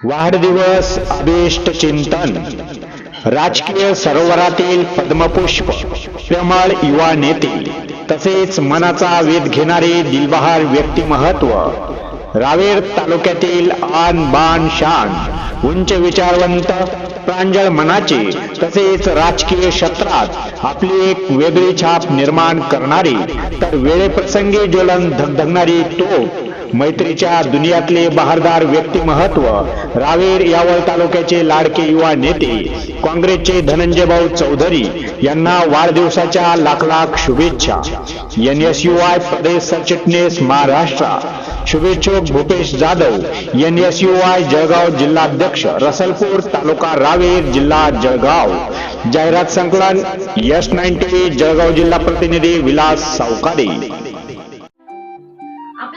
वाढदिवस अभिष्ट चिंतन. राजकीय सरोवरातील पद्मपुष्प प्रेमळ युवा नेते. तसेच मनाचा वेध घेणारे दिलबहार व्यक्तिमहत्व. रावेर तालुक्यातील आन बाण शान उंच विचारवंत प्रांजळ मनाचे तसेच राजकीय क्षेत्रात आपली एक वेगळी छाप निर्माण करणारी तर वेळेप्रसंगी ज्वलन धगधगणारी तोफ मैत्रीच्या दुनियातले बहारदार व्यक्तिमहत्व रावेर यावल तालुक्याचे लाडके युवा नेते काँग्रेसचे धनंजय भाऊ चौधरी यांना वाढदिवसाच्या लाख लाख शुभेच्छा. एन एस यू आय प्रदेश सरचिटणीस Maharashtra. शुभेच्छुक Bhupesh Jadhav N S U I Jalgaon जिल्हाध्यक्ष रसलपूर तालुका रावेर जिल्हा जळगाव. जाहिरात संकलन यस नाईन्टी जळगाव जिल्हा प्रतिनिधी विलास सावकारे.